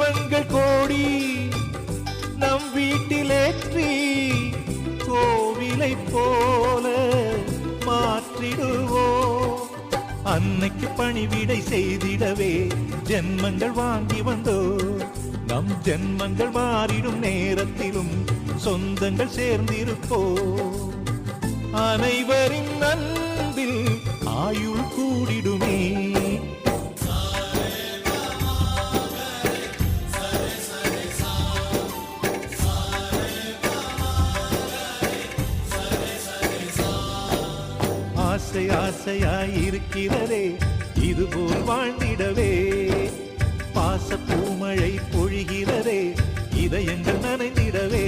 தீபங்கள் கோடி நம் வீட்டிலேற்றி கோவிலை போல மாற்றிடுவோம். அன்னைக்கு பணிவிடை செய்திடவே ஜென்மங்கள் வாங்கி வந்தோ. நம் ஜென்மங்கள் மாறிடும் நேரத்திலும் சொந்தங்கள் சேர்ந்திருப்போ. அனைவரின் அன்பில் ஆயுள் கூடிடுமே. ஆசை ஆசையாய் இருக்கிறதே இதுபோல் வாழ்ந்திடவே. பாச பூமழை பொழிகிறதே இதயங்கள் நனைந்திடவே.